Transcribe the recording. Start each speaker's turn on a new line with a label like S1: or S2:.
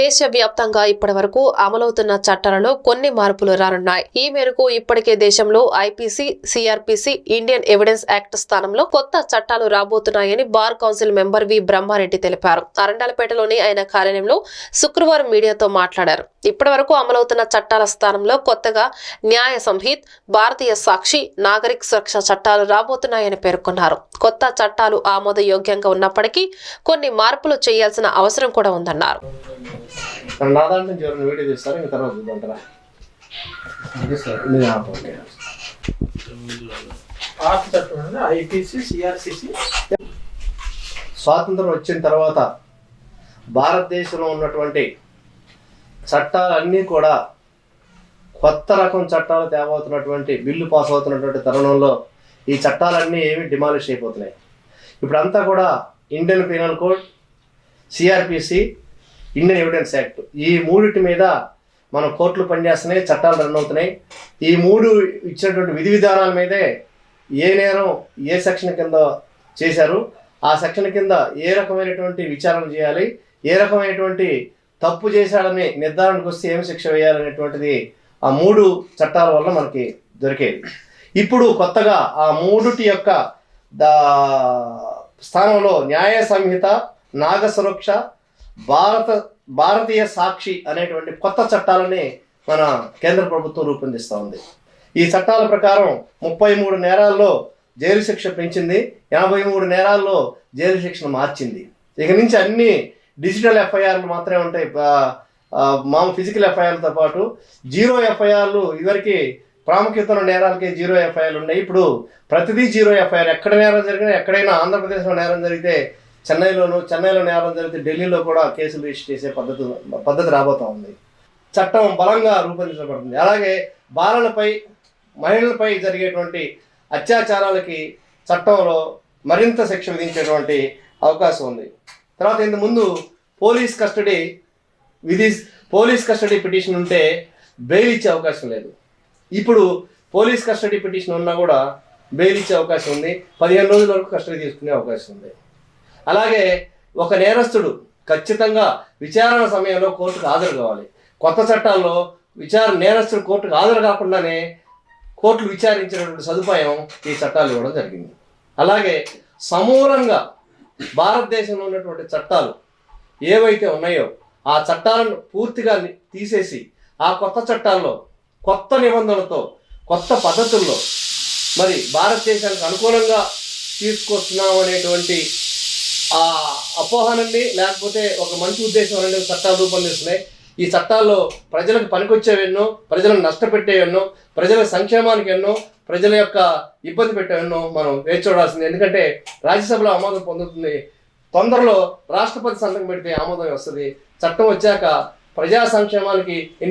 S1: దేశవ్యాప్తంగా ఇప్పటి వరకు అమలవుతున్న చట్టాలలో కొన్ని మార్పులు రానున్నాయి. ఈ మేరకు ఇప్పటికే దేశంలో IPC CrPC Indian evidence act స్థానంలో కొత్త చట్టాలు రాబోతున్నాయని bar council member V. Brahmareddy తెలిపారు. అరండాలపేటలోని ఆయన కార్యాలయంలో శుక్రవారం మీడియాతో మాట్లాడారు. ఇప్పటి వరకు అమలవుతున్న చట్టాల స్థానంలో కొత్తగా న్యాయ సంహిత్ భారతీయ సాక్షి నాగరిక సురక్ష చట్టాలు రాబోతున్నాయని పేర్కొన్నారు. కొత్త చట్టాలు ఆమోదయోగ్యంగా ఉన్నప్పటికీ కొన్ని మార్పులు చేయాల్సిన అవసరం కూడా ఉందన్నారు.
S2: నా దాంట్లో నుంచి ఎవరైనా వీడియో తీస్తారు? ఇంకా తర్వాత
S3: సిఆర్సిసి.
S2: స్వాతంత్రం వచ్చిన తర్వాత భారతదేశంలో ఉన్నటువంటి చట్టాలన్నీ కూడా కొత్త రకం చట్టాలు తేబోతున్నటువంటి బిల్లు పాస్ అవుతున్నటువంటి తరుణంలో ఈ చట్టాలన్నీ ఏమి డిమాలిష్ అయిపోతున్నాయి. ఇప్పుడంతా కూడా Indian penal code CrPC Indian evidence act. ఈ మూడిటి మీద మనం కోర్టులు పనిచేస్తున్నాయి చట్టాలు రన్ అవుతున్నాయి. ఈ మూడు ఇచ్చినటువంటి విధి విధానాల మీదే ఏ నేరం ఏ సెక్షన్ కింద చేశారు ఆ సెక్షన్ కింద ఏ రకమైనటువంటి విచారణ చేయాలి ఏ రకమైనటువంటి తప్పు చేశాడని నిర్ధారణకు వస్తే ఏమి శిక్ష వేయాలనేటువంటిది ఆ మూడు చట్టాల వల్ల మనకి దొరికేది. ఇప్పుడు కొత్తగా ఆ మూడుటి యొక్క దా స్థానంలో న్యాయ సంహిత నాగ సురక్ష భారత భారతీయ సాక్షి అనేటువంటి కొత్త చట్టాలని మన కేంద్ర ప్రభుత్వం రూపొందిస్తూ ఉంది. ఈ చట్టాల ప్రకారం ముప్పై మూడు నేరాల్లో జైలు శిక్ష పెంచింది ఎనభై మూడు నేరాల్లో జైలు శిక్షను మార్చింది. ఇక నుంచి అన్ని డిజిటల్ ఎఫ్ఐఆర్లు మాత్రమే ఉంటాయి. మా ఫిజికల్ ఎఫ్ఐఆర్లతో పాటు జీరో ఎఫ్ఐఆర్లు ఇదివరకు ప్రాముఖ్యత ఉన్న నేరాలకి జీరో ఎఫ్ఐఆర్లు ఉన్నాయి. ఇప్పుడు ప్రతిదీ జీరో ఎఫ్ఐఆర్. ఎక్కడ నేరం జరిగినా ఎక్కడైనా ఆంధ్రప్రదేశ్లో నేరం జరిగితే చెన్నైలోను చెన్నైలో నేరం జరిగితే ఢిల్లీలో కూడా కేసులు రిజిస్టర్ చేసే పద్ధతి పద్ధతి రాబోతా ఉంది. చట్టం బలంగా రూపొందించబడుతుంది. అలాగే బాలలపై మహిళలపై జరిగేటువంటి అత్యాచారాలకి చట్టంలో మరింత శిక్ష విధించేటువంటి అవకాశం ఉంది. తర్వాత ఇంతకుముందు పోలీస్ కస్టడీ విధి పోలీస్ కస్టడీ పిటిషన్ ఉంటే బెయిల్ ఇచ్చే అవకాశం లేదు. ఇప్పుడు పోలీస్ కస్టడీ పిటిషన్ ఉన్నా కూడా బెయిల్ ఇచ్చే అవకాశం ఉంది. పదిహేను రోజుల వరకు కస్టడీ తీసుకునే అవకాశం ఉంది. అలాగే ఒక నేరస్తుడు ఖచ్చితంగా విచారణ సమయంలో కోర్టుకు హాజరు కావాలి. కొత్త చట్టాల్లో విచారణ నేరస్తుడు కోర్టుకు హాజరు కాకుండానే కోర్టులు విచారించినటువంటి సదుపాయం ఈ చట్టాలు ఇవ్వడం జరిగింది. అలాగే సమూలంగా భారతదేశంలో ఉన్నటువంటి చట్టాలు ఏవైతే ఉన్నాయో ఆ చట్టాలను పూర్తిగా తీసేసి ఆ కొత్త చట్టాల్లో కొత్త నిబంధనలతో కొత్త పద్ధతుల్లో మరి భారతదేశానికి అనుకూలంగా తీసుకొస్తున్నాం అనేటువంటి ఆ అపోహనండి లేకపోతే ఒక మంచి ఉద్దేశం అనేది చట్టాలు రూపొందిస్తున్నాయి ఈ చట్టాల్లో ప్రజలకు పనికొచ్చేవెన్నో ప్రజలను నష్టపెట్టేవెన్నో ప్రజల సంక్షేమానికి ఎన్నో ప్రజల యొక్క ఇబ్బంది పెట్టేవెన్నో మనం వేచి చూడాల్సింది. ఎందుకంటే రాజ్యసభలో ఆమోదం పొందుతుంది. తొందరలో రాష్ట్రపతి సంతకం పెడితే ఆమోదం వస్తుంది. చట్టం వచ్చాక ప్రజా సంక్షేమానికి